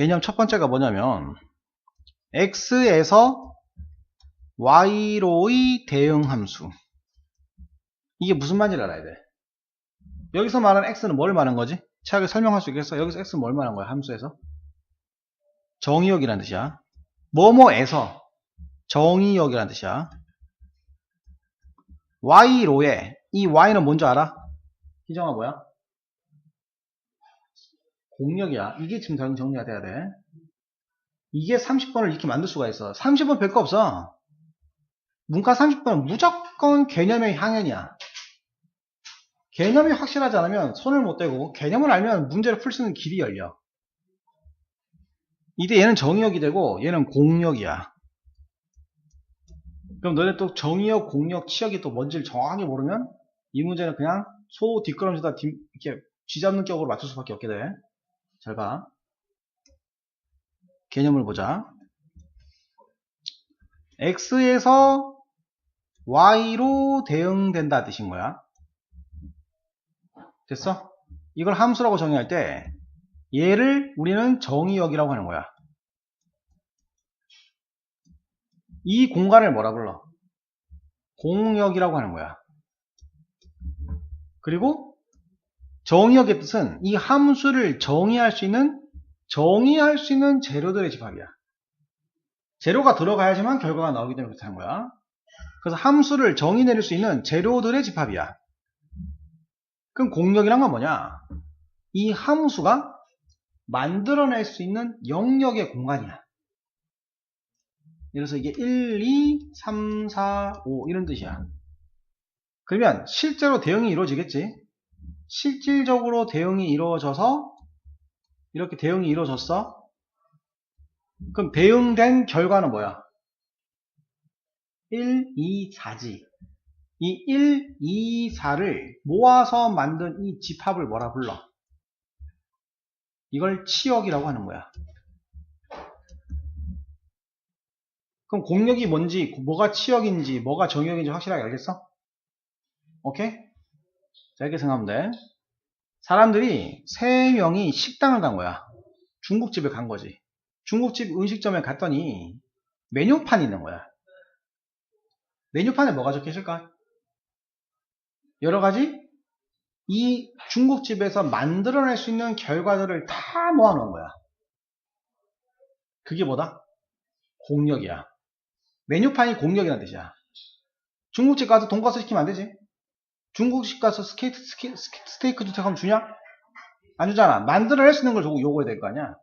개념 첫 번째가 뭐냐면 x에서 y로의 대응 함수 이게 무슨 말인지 알아야 돼 여기서 말하는 x는 뭘 말하는 거지? 차하게 설명할 수 있겠어? 여기서 x는 뭘 말하는 거야 함수에서? 정의역이라는 뜻이야 뭐뭐에서 정의역이라는 뜻이야 y로에 이 y는 뭔지 알아? 희정아 뭐야? 공력이야. 이게 지금 정- 정리가 돼야 돼. 이게 30번을 이렇게 만들 수가 있어. 30번 별거 없어. 문과 30번은 무조건 개념의 향연이야. 개념이 확실하지 않으면 손을 못 대고 개념을 알면 문제를 풀 수 있는 길이 열려. 이때 얘는 정의역이 되고 얘는 공력이야. 그럼 너네 또 정의역, 공력, 치역이 또 뭔지를 정확하게 모르면 이 문제는 그냥 소 뒷걸음지다 뒷- 이렇게 쥐잡는 격으로 맞출 수밖에 없게 돼. 잘 봐. 개념을 보자. x에서 y로 대응된다 뜻인 거야. 됐어? 이걸 함수라고 정의할 때 얘를 우리는 정의역이라고 하는 거야. 이 공간을 뭐라 불러? 공역이라고 하는 거야. 그리고 정의역의 뜻은 이 함수를 정의할 수 있는 정의할 수 있는 재료들의 집합이야. 재료가 들어가야지만 결과가 나오기 때문에 그렇다는 거야. 그래서 함수를 정의 내릴 수 있는 재료들의 집합이야. 그럼 공력이란 건 뭐냐? 이 함수가 만들어낼 수 있는 영역의 공간이야. 그래서 이게 1, 2, 3, 4, 5 이런 뜻이야. 그러면 실제로 대응이 이루어지겠지? 실질적으로 대응이 이루어져서 이렇게 대응이 이루어졌어? 그럼 대응된 결과는 뭐야? 1, 2, 4지. 이 1, 2, 4를 모아서 만든 이 집합을 뭐라 불러? 이걸 치역이라고 하는 거야. 그럼 공력이 뭔지, 뭐가 치역인지, 뭐가 정역인지 확실하게 알겠어? 오케이? 자, 이렇게 생각하면 돼. 사람들이 세 명이 식당을 간 거야. 중국집에 간 거지. 중국집 음식점에 갔더니 메뉴판이 있는 거야. 메뉴판에 뭐가 적혀 있을까? 여러 가지 이 중국집에서 만들어낼 수 있는 결과들을 다 모아놓은 거야. 그게 뭐다? 공력이야. 메뉴판이 공력이라는 뜻이야. 중국집 가서 돈가스 시키면 안 되지? 중국집 가서 스케이트, 스케, 스테이크 주택하면 주냐? 안 주잖아. 만들어낼 수 있는 걸 요- 요구해야 될 거 아니야?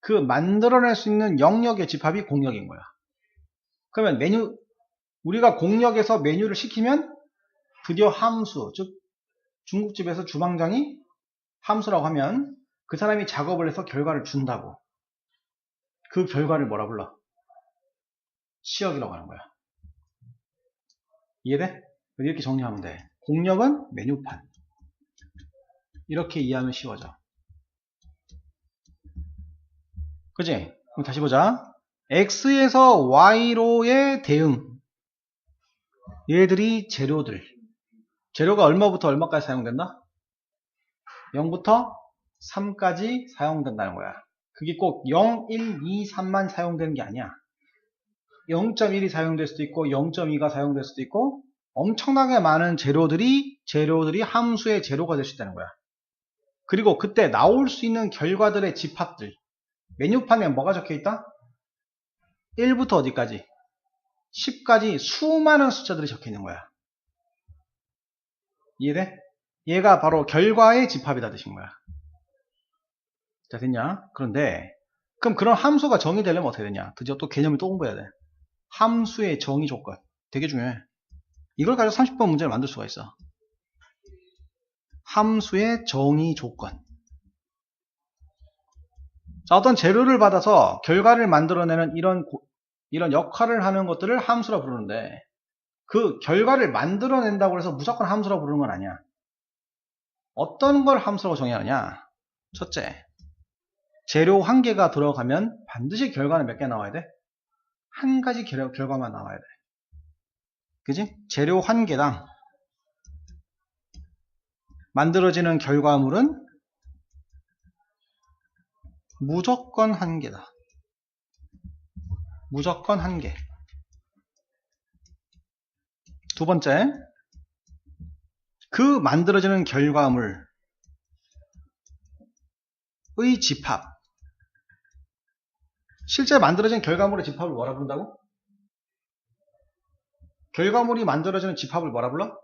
그 만들어낼 수 있는 영역의 집합이 공력인 거야. 그러면 메뉴, 우리가 공력에서 메뉴를 시키면 드디어 함수, 즉 중국집에서 주방장이 함수라고 하면 그 사람이 작업을 해서 결과를 준다고. 그 결과를 뭐라 불러? 치역이라고 하는 거야. 이해돼? 이렇게 정리하면 돼. 공력은 메뉴판. 이렇게 이해하면 쉬워져. 그지? 그럼 다시 보자. x에서 y로의 대응. 얘들이 재료들. 재료가 얼마부터 얼마까지 사용된다? 0부터 3까지 사용된다는 거야. 그게 꼭 0, 1, 2, 3만 사용되는 게 아니야. 0.1이 사용될 수도 있고 0.2가 사용될 수도 있고 엄청나게 많은 재료들이 재료들이 함수의 재료가 될 수 있다는 거야. 그리고 그때 나올 수 있는 결과들의 집합들 메뉴판에 뭐가 적혀 있다? 1부터 어디까지? 10까지 수많은 숫자들이 적혀 있는 거야. 이해돼? 얘가 바로 결과의 집합이다 뜻인 거야. 자 됐냐? 그런데 그럼 그런 함수가 정의되려면 어떻게 되냐? 드디어 또 개념을 또 공부해야 돼. 함수의 정의 조건 되게 중요해. 이걸 가지고 30번 문제를 만들 수가 있어. 함수의 정의 조건. 자, 어떤 재료를 받아서 결과를 만들어내는 이런, 고- 이런 역할을 하는 것들을 함수라 부르는데, 그 결과를 만들어낸다고 해서 무조건 함수라 부르는 건 아니야. 어떤 걸 함수라고 정의하느냐? 첫째, 재료 한 개가 들어가면 반드시 결과는 몇 개 나와야 돼? 한 가지 결- 결과만 나와야 돼. 그지? 재료 한 개당 만들어지는 결과물은 무조건 한계다. 무조건 한계. 두 번째, 그 만들어지는 결과물의 집합. 실제 만들어진 결과물의 집합을 뭐라 부른다고? 결과물이 만들어지는 집합을 뭐라 불러?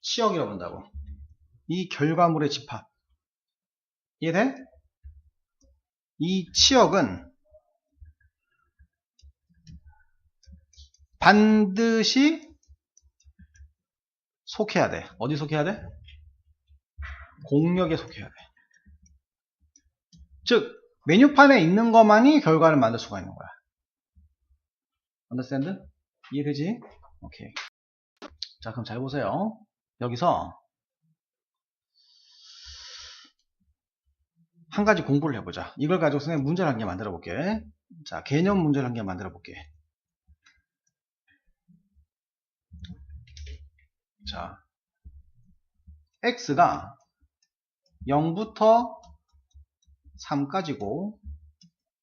치역이라고 부른다고. 이 결과물의 집합. 이해돼? 이 치역은 반드시 속해야 돼. 어디 속해야 돼? 공력에 속해야 돼. 즉, 메뉴판에 있는 것만이 결과를 만들 수가 있는 거야. understand? 이해되지? 오케이. 자, 그럼 잘 보세요. 여기서 한 가지 공부를 해보자. 이걸 가지고 선생님 문제를 한 개 만들어 볼게. 자, 개념 문제를 한 개 만들어 볼게. 자, x가 0부터 3까지고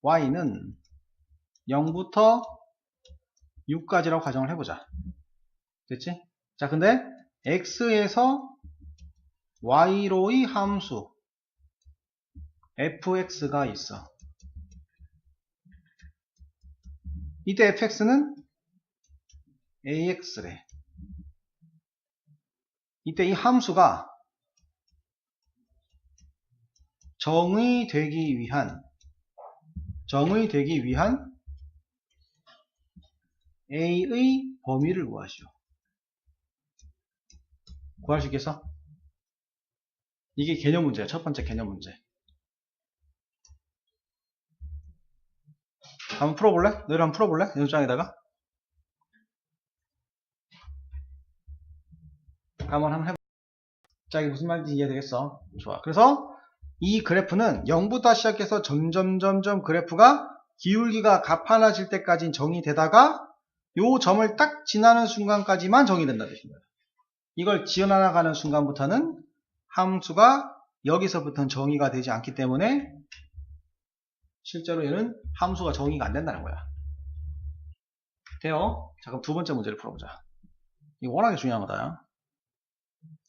y는 0부터 6까지라고 가정을 해보자. 됐지? 자, 근데 x에서 y로의 함수 fx가 있어. 이때 fx는 ax래. 이때 이 함수가 정의되기 위한 정의되기 위한 a의 범위를 구하시오. 구할 수 있겠어? 이게 개념 문제야. 첫 번째 개념 문제. 한번 풀어볼래? 너희들 한번 풀어볼래? 연습장에다가 한번 한번 해봐. 자, 이게 무슨 말인지 이해되겠어? 좋아. 그래서 이 그래프는 0부터 시작해서 점점 점점 그래프가 기울기가 가파라질 때까지 정의되다가 요 점을 딱 지나는 순간까지만 정의된다 뜻입니다. 이걸 지어나가는 순간부터는 함수가 여기서부터는 정의가 되지 않기 때문에 실제로 얘는 함수가 정의가 안 된다는 거야. 돼요? 자, 그럼 두 번째 문제를 풀어보자. 이거 워낙에 중요한 거다.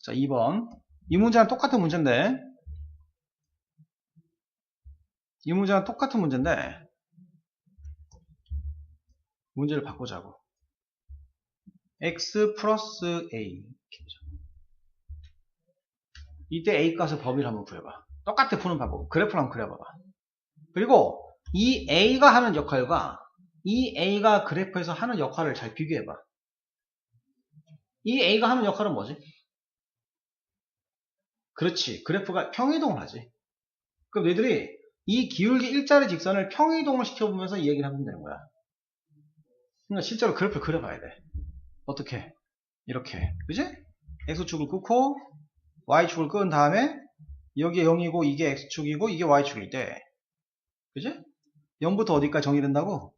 자, 2번. 이 문제랑 똑같은 문제인데, 이 문제랑 똑같은 문제인데, 문제를 바꾸자고. x 플러스 a. 이때 a 값의 범위를 한번 구해봐. 똑같이 푸는 방법. 그래프를 한번 그려봐봐. 그리고 이 a가 하는 역할과 이 a가 그래프에서 하는 역할을 잘 비교해봐. 이 a가 하는 역할은 뭐지? 그렇지. 그래프가 평이동을 하지. 그럼 너희들이 이 기울기 일자리 직선을 평이동을 시켜보면서 이 얘기를 하면 되는 거야. 그러니까 실제로 그래프를 그려봐야 돼. 어떻게? 이렇게. 그지? x축을 끊고 y축을 끄은 다음에 여기에 0이고 이게 x축이고 이게 y축일 때 그지? 0부터 어디까지 정의된다고?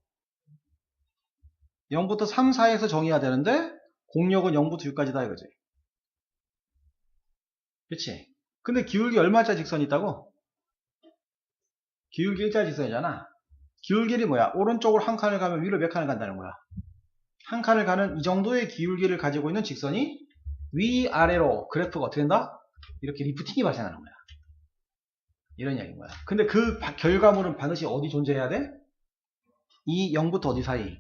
0부터 3, 4에서 정의해야 되는데 공력은 0부터 6까지다 이거지. 그치? 근데 기울기 얼마짜리 직선이 있다고? 기울기 일자리 직선이잖아. 기울기이 뭐야? 오른쪽으로 한 칸을 가면 위로 몇 칸을 간다는 거야? 한 칸을 가는 이 정도의 기울기를 가지고 있는 직선이 위아래로 그래프가 어떻게 된다? 이렇게 리프팅이 발생하는 거야. 이런 이야기인 거야. 근데 그 결과물은 반드시 어디 존재해야 돼? 이 0부터 어디 사이?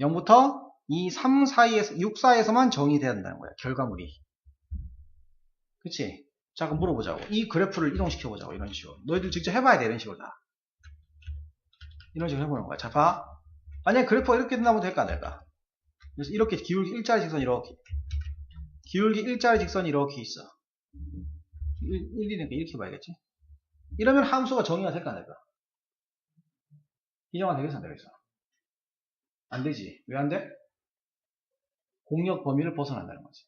0부터 이 3 사이에서 6 사이에서만 정의돼야 된다는 거야. 결과물이. 그치? 자, 그럼 물어보자고. 이 그래프를 이동시켜보자고. 이런 식으로. 너희들 직접 해봐야 돼. 이런 식으로 다. 이런 식으로 해보는 거야. 자, 봐. 만약에 그래프가 이렇게 된다면 될까, 안 될까? 그래서 이렇게 기울기 일자리 직선이 이렇게. 기울기 일자리 직선이 이렇게 있어. 1, 1이니까 이렇게 봐야겠지? 이러면 함수가 정의가 될까, 안 될까? 인정화 되겠어, 안 되겠어? 안 되지. 왜 안 돼? 공력 범위를 벗어난다는 거지.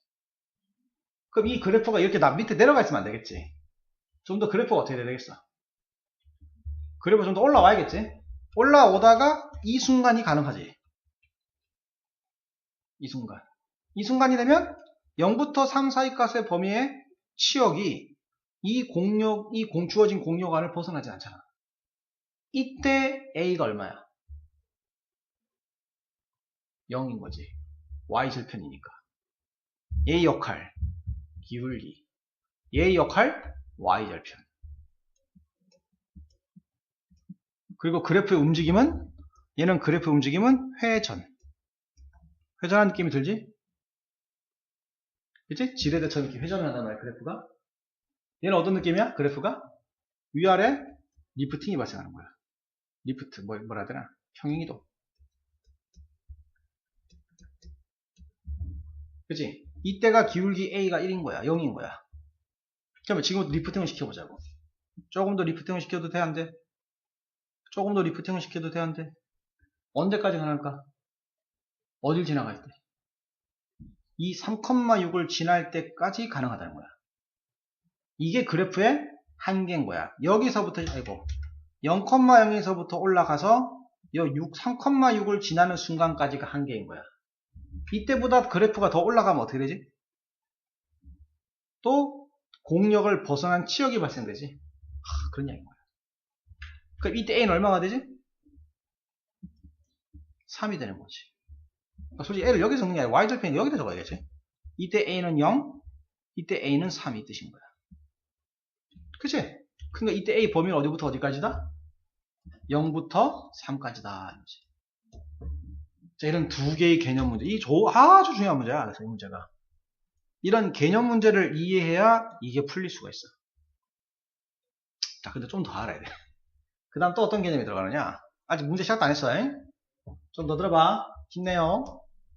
그럼 이 그래프가 이렇게 나 밑에 내려가 있으면 안 되겠지. 좀 더 그래프가 어떻게 되겠어? 그래프 좀 더 올라와야겠지? 올라오다가 이 순간이 가능하지. 이 순간. 이 순간이 되면 0부터 3 사이 값의 범위의 치역이 이 공력, 이 공, 주어진 공력 안을 벗어나지 않잖아. 이때 A가 얼마야? 0인 거지. Y 절편이니까. A 역할, 기울기. A 역할, Y 절편. 그리고 그래프의 움직임은, 얘는 그래프의 움직임은 회전. 회전하는 느낌이 들지? 그치? 지뢰대처럼 이렇게 회전을 한단 말이야, 그래프가. 얘는 어떤 느낌이야? 그래프가? 위아래 리프팅이 발생하는 거야. 리프트, 뭐, 뭐라 해야 되나? 평행이동. 그치? 이때가 기울기 A가 1인 거야. 0인 거야. 그러면 지금부터 리프팅을 시켜보자고. 조금 더 리프팅을 시켜도 돼, 안 돼? 조금 더 리프팅을 시켜도 돼? 언제까지 가능할까? 어딜 지나갈 때? 이 3,6을 지날 때까지 가능하다는 거야. 이게 그래프의 한계인 거야. 여기서부터, 아이고, 0,0에서부터 올라가서 요 6, 3,6을 지나는 순간까지가 한계인 거야. 이때보다 그래프가 더 올라가면 어떻게 되지? 또 공력을 벗어난 치역이 발생되지. 하, 그런 얘기인 거야. 그럼 이때 A는 얼마가 되지? 3이 되는 거지. 그러니까 솔직히 A를 여기서 적는 게 아니라 Y절편이 여기다 적어야겠지. 이때 A는 0, 이때 A는 3이 뜻인 거야. 그치? 그러니까 이때 A 범위는 어디부터 어디까지다? 0부터 3까지다. 이거지. 자, 이런 두 개의 개념 문제. 이 조- 아주 중요한 문제야. 그래서 이 문제가. 이런 개념 문제를 이해해야 이게 풀릴 수가 있어. 자, 근데 좀 더 알아야 돼. 그 다음 또 어떤 개념이 들어가느냐? 아직 문제 시작도 안 했어. 좀 더 들어봐. 힘내요.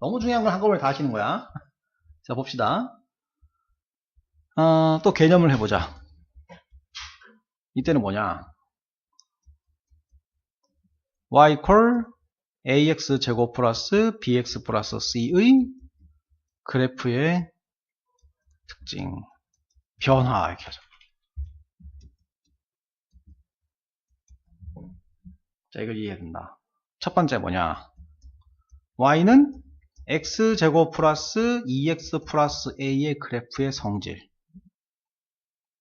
너무 중요한 걸 한꺼번에 다 하시는 거야. 자, 봅시다. 어, 또 개념을 해보자. 이때는 뭐냐? y 콜 ax 제곱 플러스 bx 플러스 c의 그래프의 특징, 변화 이렇게 하죠. 자, 이걸 이해해야 된다. 첫 번째 뭐냐? y는 x 제곱 플러스 2x 플러스 a의 그래프의 성질.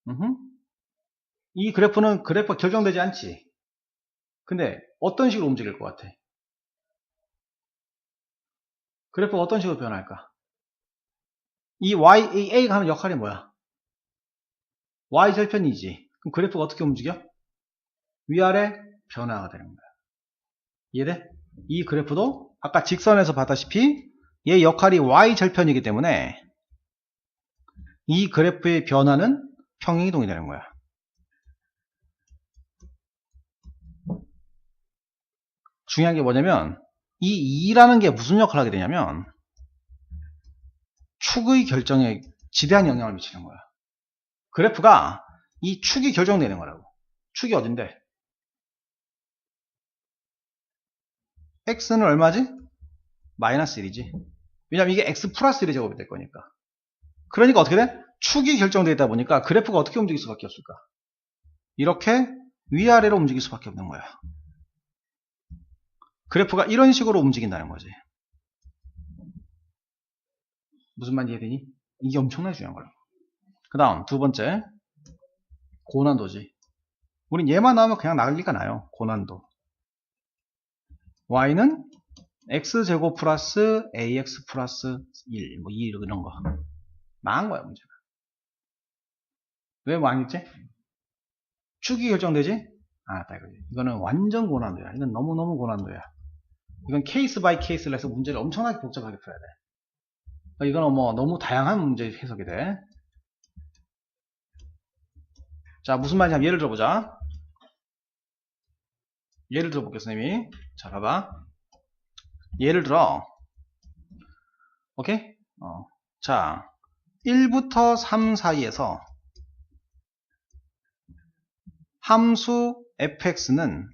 음흠. 이 그래프는 그래프가 결정되지 않지. 근데 어떤 식으로 움직일 것 같아? 그래프가 어떤 식으로 변할까? 이 y, 이 a가 하는 역할이 뭐야? y 절편이지. 그럼 그래프가 어떻게 움직여? 위아래 변화가 되는 거야. 이해돼? 이 그래프도 아까 직선에서 봤다시피 얘 역할이 y 절편이기 때문에 이 그래프의 변화는 평행이동이 되는 거야. 중요한 게 뭐냐면 이 2라는 게 무슨 역할을 하게 되냐면 축의 결정에 지대한 영향을 미치는 거야. 그래프가 이 축이 결정되는 거라고. 축이 어딘데? X는 얼마지? 마이너스 1이지. 왜냐면 이게 x 플러스 1의 제곱이 될 거니까. 그러니까 어떻게 돼? 축이 결정되어 있다 보니까 그래프가 어떻게 움직일 수밖에 없을까? 이렇게 위아래로 움직일 수밖에 없는 거야. 그래프가 이런 식으로 움직인다는 거지. 무슨 말인지 이해되니? 이게 엄청나게 중요한 거야. 그 다음 두 번째 고난도지. 우린 얘만 나오면 그냥 나갈리가 나요. 고난도. Y는 x제곱 플러스 ax 플러스 1, 뭐 2, 이런 거. 망한 거야, 문제가. 왜 망했지? 축이 결정되지? 아, 딱 이거지. 이거는 완전 고난도야. 이건 너무너무 고난도야. 이건 케이스 바이 케이스를 해서 문제를 엄청나게 복잡하게 풀어야 돼. 어, 이거는 뭐 너무 다양한 문제 해석이 돼. 자, 무슨 말인지 한번 예를 들어보자. 예를 들어 볼게요, 선생님이. 자, 봐봐. 예를 들어. 오케이? 어. 자, 1부터 3 사이에서 함수 fx는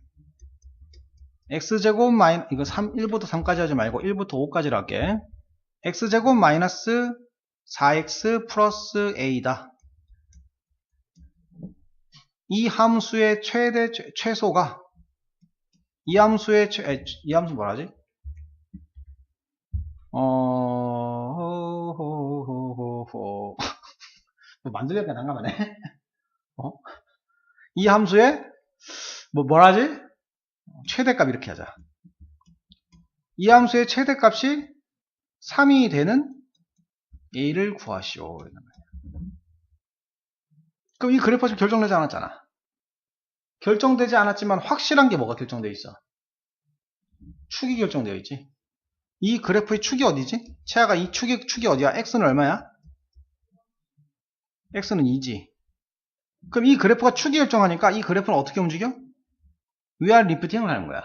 x제곱 마이너 이거 3 1부터 3까지 하지 말고 1부터 5까지로 할게. x제곱 마이너스 4x 플러스 a다. 이 함수의 최대 최, 최소가 이 함수의 이 함수 뭐라지? 어. 뭐 만들려니까 난감하네. 어? 이 함수의, 뭐, 뭐라지? 최대값 이렇게 하자. 이 함수의 최대값이 3이 되는 a를 구하시오. 그럼 이 그래프가 지금 결정되지 않았잖아. 결정되지 않았지만 확실한 게 뭐가 결정되어 있어? 축이 결정되어 있지. 이 그래프의 축이 어디지? 채아가 이 축이, 축이 어디야? x는 얼마야? x는 2지. 그럼 이 그래프가 축이 결정하니까 이 그래프는 어떻게 움직여? 위아래 리프팅을 하는 거야.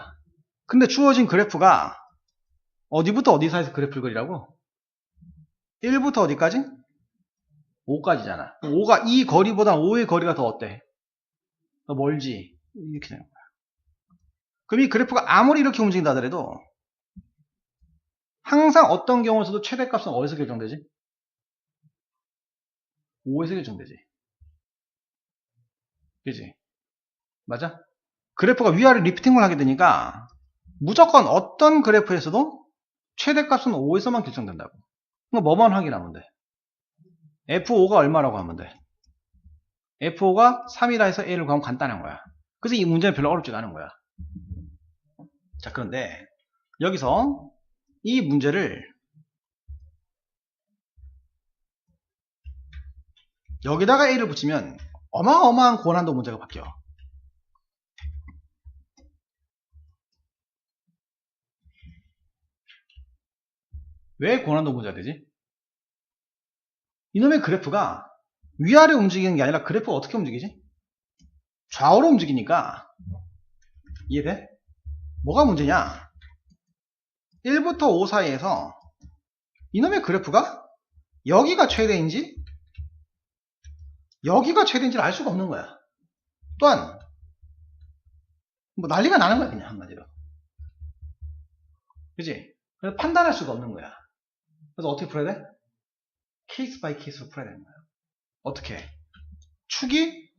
근데 주어진 그래프가 어디부터 어디 사이에서 그래프를 그리라고? 1부터 어디까지? 5까지잖아. 5가 이 거리보다 5의 거리가 더 어때? 더 멀지. 이렇게 되는 거야. 그럼 이 그래프가 아무리 이렇게 움직인다 하더라도 항상 어떤 경우에서도 최대값은 어디서 결정되지? 5에서 결정되지. 그지? 맞아? 그래프가 위아래 리프팅을 하게 되니까 무조건 어떤 그래프에서도 최대값은 5에서만 결정된다고. 그러니까 뭐만 확인하면 돼? F5가 얼마라고 하면 돼? F5가 3이라 해서 A를 구하면 간단한 거야. 그래서 이 문제는 별로 어렵지가 않은 거야. 자, 그런데 여기서 이 문제를 여기다가 A를 붙이면 어마어마한 고난도 문제가 바뀌어. 왜 고난도 문제가 되지? 이놈의 그래프가 위아래 움직이는 게 아니라 그래프가 어떻게 움직이지? 좌우로 움직이니까 이해돼? 뭐가 문제냐? 1부터 5 사이에서 이놈의 그래프가 여기가 최대인지 여기가 최대인지를 알 수가 없는 거야. 또한 뭐 난리가 나는 거야 그냥 한마디로. 그지? 그래서 판단할 수가 없는 거야. 그래서 어떻게 풀어야 돼? 케이스 바이 케이스로 풀어야 되는 거야. 어떻게? 축이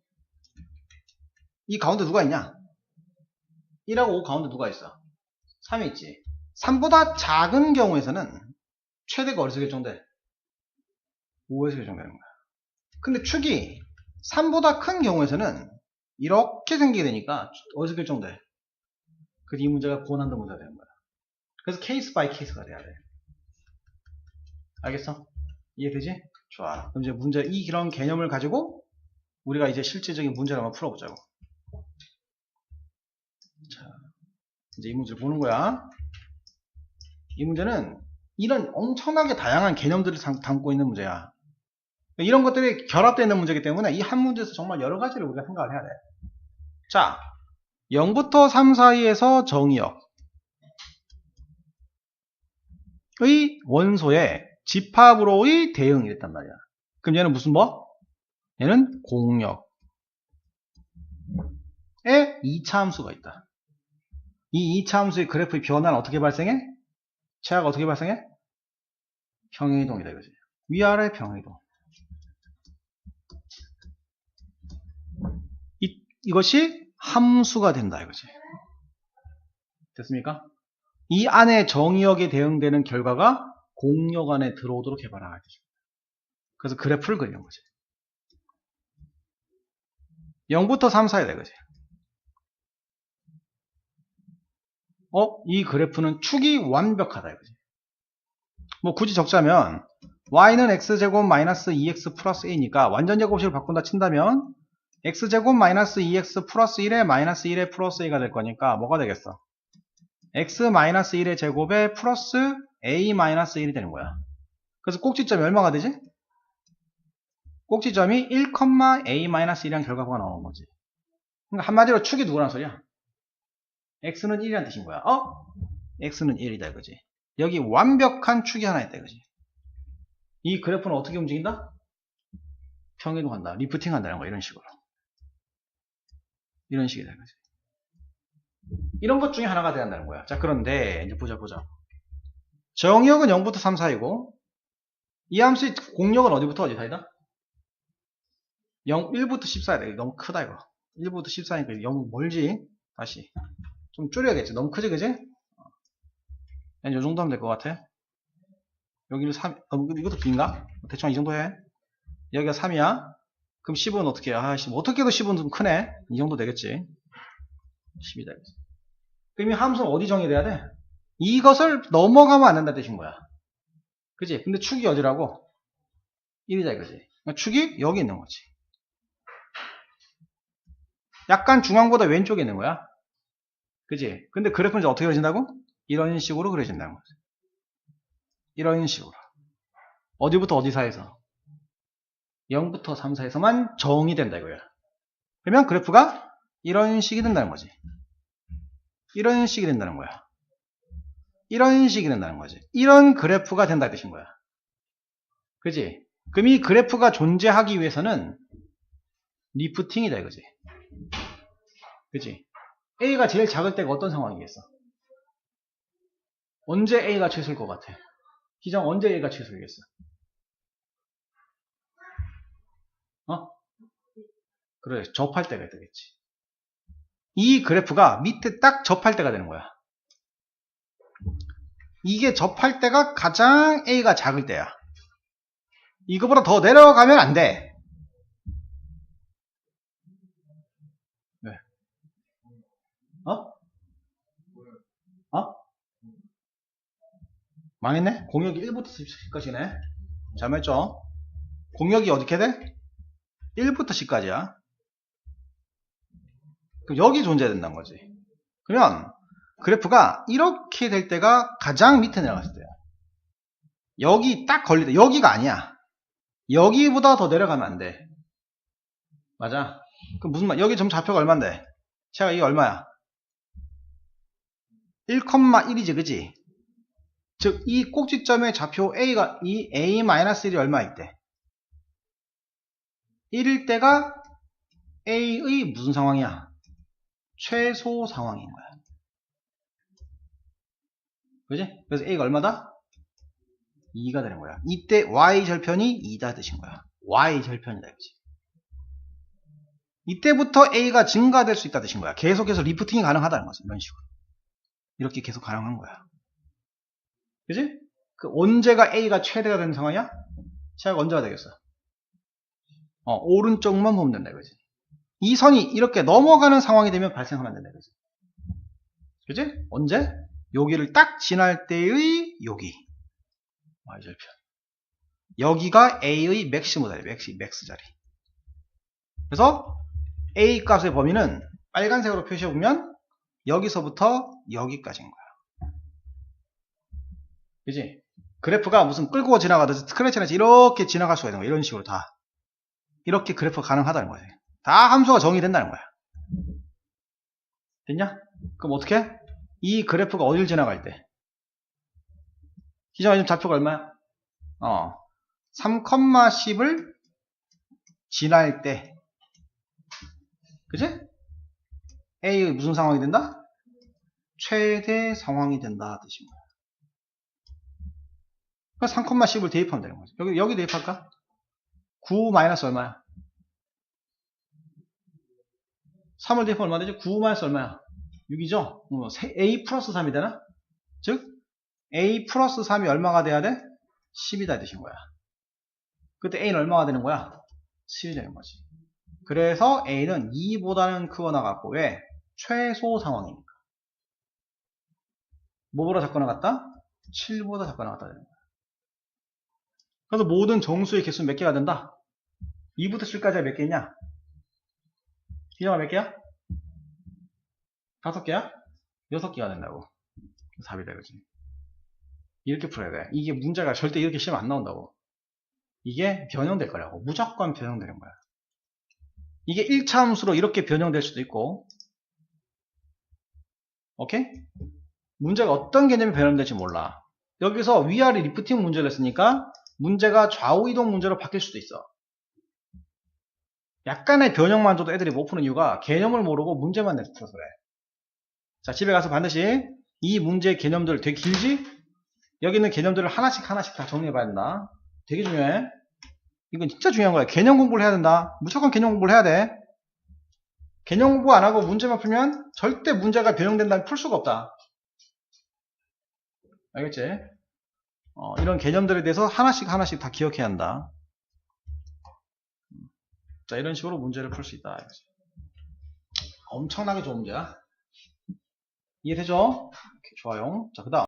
이 가운데 누가 있냐? 1하고 5 가운데 누가 있어? 3이 있지. 3보다 작은 경우에서는 최대가 어디서 결정돼? 5에서 결정되는 거야. 근데 축이 3보다 큰 경우에서는 이렇게 생기게 되니까 어디서 결정돼? 그래서 이 문제가 고난도 문제가 되는 거야. 그래서 케이스 바이 케이스가 돼야 돼. 알겠어? 이해되지? 좋아. 그럼 이제 문제, 이 이런 개념을 가지고 우리가 이제 실제적인 문제를 한번 풀어보자고. 자, 이제 이 문제를 보는 거야. 이 문제는 이런 엄청나게 다양한 개념들을 담고 있는 문제야. 이런 것들이 결합되어 있는 문제이기 때문에 이 한 문제에서 정말 여러 가지를 우리가 생각을 해야 돼. 자, 0부터 3 사이에서 정의역. 의 원소의 집합으로의 대응이 됐단 말이야. 그럼 얘는 무슨 뭐? 얘는 공역에 2차 함수가 있다. 이 2차 함수의 그래프의 변화는 어떻게 발생해? 최하가 어떻게 발생해? 평행이동이다 이거지. 위아래 평행이동. 이, 이것이 함수가 된다 이거지. 됐습니까? 이 안에 정의역에 대응되는 결과가 공역 안에 들어오도록 되죠. 그래서 그래프를 그리는 거지. 0부터 3 사이에 되거지. 어? 이 그래프는 축이 완벽하다 이거지. 뭐 굳이 적자면 y는 x제곱 마이너스 2x 플러스 a니까 완전 제곱식을 바꾼다 친다면 x제곱 마이너스 2x 플러스 1에 마이너스 1에 플러스 a가 될 거니까 뭐가 되겠어? x 마이너스 1의 제곱에 플러스 a 마이너스 1이 되는 거야. 그래서 꼭지점이 얼마가 되지? 꼭지점이 1, a 마이너스 1이라는 결과가 나오는 거지. 그러니까 한마디로 축이 누구란 소리야? x는 1이라는 뜻인 거야. 어? x는 1이다 이거지. 여기 완벽한 축이 하나 있다 이거지. 이 그래프는 어떻게 움직인다? 평행이동한다. 리프팅 한다는 거야. 이런 식으로. 이런 식이 되는 거지. 이런 것 중에 하나가 돼야 한다는 거야. 자, 그런데, 이제 보자, 보자. 정역은 0부터 3 사이고, 이 함수의 공역은 어디부터 어디 사이다? 0, 1부터 10 사이다. 이거 너무 크다, 이거. 1부터 10 사이니까 너무 멀지? 다시. 좀 줄여야겠지. 너무 크지, 그지? 한요 정도 하면 될 것 같아. 여기를 3, 어, 이것도 B인가? 대충 이 정도 해. 여기가 3이야. 그럼 10은 어떻게 해? 아, 10. 어떻게 해도 10은 좀 크네. 이 정도 되겠지. 10이다. 그럼 이 함수는 어디 정의돼야 돼? 이것을 넘어가면 안 된다 뜻인 거야. 그지? 근데 축이 어디라고? 1이다 이거지. 그러니까 축이 여기 있는 거지. 약간 중앙보다 왼쪽에 있는 거야. 그지? 근데 그래프는 어떻게 그려진다고? 이런 식으로 그려진다는 거지. 이런 식으로. 어디부터 어디 사이에서? 0부터 3 사이에서만 정의된다 이거야. 그러면 그래프가 이런 식이 된다는 거지. 이런 식이 된다는 거야. 이런 식이 된다는 거지. 이런 그래프가 된다 이 뜻인 거야. 그지? 그럼 이 그래프가 존재하기 위해서는 리프팅이다 이거지. 그지? A가 제일 작을 때가 어떤 상황이겠어? 언제 A가 최소일 것 같아? 기장 언제 A가 최소이겠어? 어? 그래, 접할 때가 되겠지. 이 그래프가 밑에 딱 접할 때가 되는 거야. 이게 접할 때가 가장 A가 작을 때야. 이거보다 더 내려가면 안 돼. 왜? 어? 어? 망했네? 공역이 1부터 10까지네. 잘못했죠? 공역이 어떻게 돼? 1부터 10까지야. 그럼 여기 존재된다는 거지. 그러면 그래프가 이렇게 될 때가 가장 밑에 내려갔을 때야. 여기 딱 때, 여기가 아니야. 여기보다 더 내려가면 안 돼. 맞아. 그 무슨 말, 여기 점 좌표가 얼만데? 제가 이게 얼마야? 1,1이지, 그지? 즉, 이 꼭지점의 좌표 A가, 이 A-1이 얼마 있대? 1일 때가 A의 무슨 상황이야? 최소 상황인 거야. 그지? 그래서 A가 얼마다? 2가 되는 거야. 이때 Y 절편이 2다 뜻인 거야. Y 절편이다 이거지. 이때부터 A가 증가될 수 있다 뜻인 거야. 계속해서 리프팅이 가능하다는 거지. 이런 식으로. 이렇게 계속 가능한 거야. 그지? 그 언제가 A가 최대가 되는 상황이야? 최대가 언제가 되겠어? 어, 오른쪽만 보면 된다 이거지. 이 선이 이렇게 넘어가는 상황이 되면 발생하면 된다 이거지. 그지? 언제? 여기를 딱 지날 때의 여기. y절편. 여기가 A의 맥시모 자리, 맥시, 맥스 자리. 그래서 A 값의 범위는 빨간색으로 표시해 보면 여기서부터 여기까지인 거야. 그지? 그래프가 무슨 끌고 지나가듯이 스크래치나 이렇게 지나갈 수가 있는 거야. 이런 식으로 다. 이렇게 그래프가 가능하다는 거지. 다 함수가 정의된다는 거야. 됐냐? 그럼 어떻게? 이 그래프가 어딜 지나갈 때? 지금 좌표가 얼마야? 어. 3,10을 지날 때. 그지? A의 무슨 상황이 된다? 최대 상황이 된다 뜻인 거야. 그러니까 3,10을 대입하면 되는 거지. 여기, 여기 대입할까? 9 마이너스 얼마야? 3을 대입하면 얼마 되죠? 9 마이너스 얼마야? 6이죠? 어, A 플러스 3이 되나? 즉, A 플러스 3이 얼마가 돼야 돼? 10이다 뜻인 거야. 그때 A는 얼마가 되는 거야? 7이 되는 거지. 그래서 A는 2보다는 크거 나갔고, 왜? 최소 상황이니까. 뭐보다 작거 나갔다? 7보다 작거 나갔다 되는 거야. 그래서 모든 정수의 개수는 몇 개가 된다? 2부터 7까지가 몇 개냐? 기장가 몇 개야? 다섯 개야? 여섯 개가 된다고. 답이 되거지. 이렇게 풀어야 돼. 이게 문제가 절대 이렇게 시험 안 나온다고. 이게 변형될 거라고. 무조건 변형되는 거야. 이게 1차 함수로 이렇게 변형될 수도 있고, 오케이? 문제가 어떤 개념이 변형될지 몰라. 여기서 위아래 리프팅 문제를 했으니까 문제가 좌우 이동 문제로 바뀔 수도 있어. 약간의 변형만 줘도 애들이 못 푸는 이유가 개념을 모르고 문제만 내서 풀어서 그래. 자, 집에 가서 반드시 이 문제의 개념들 되게 길지? 여기 있는 개념들을 하나씩 하나씩 다 정리해 봐야 된다. 되게 중요해. 이건 진짜 중요한 거야. 개념 공부를 해야 된다. 무조건 개념 공부를 해야 돼. 개념 공부 안 하고 문제만 풀면 절대 문제가 변형된다면 풀 수가 없다. 알겠지? 어, 이런 개념들에 대해서 하나씩 하나씩 다 기억해야 한다. 자, 이런 식으로 문제를 풀 수 있다. 엄청나게 좋은 문제야. 이해되죠? 좋아요. 자, 그 다음.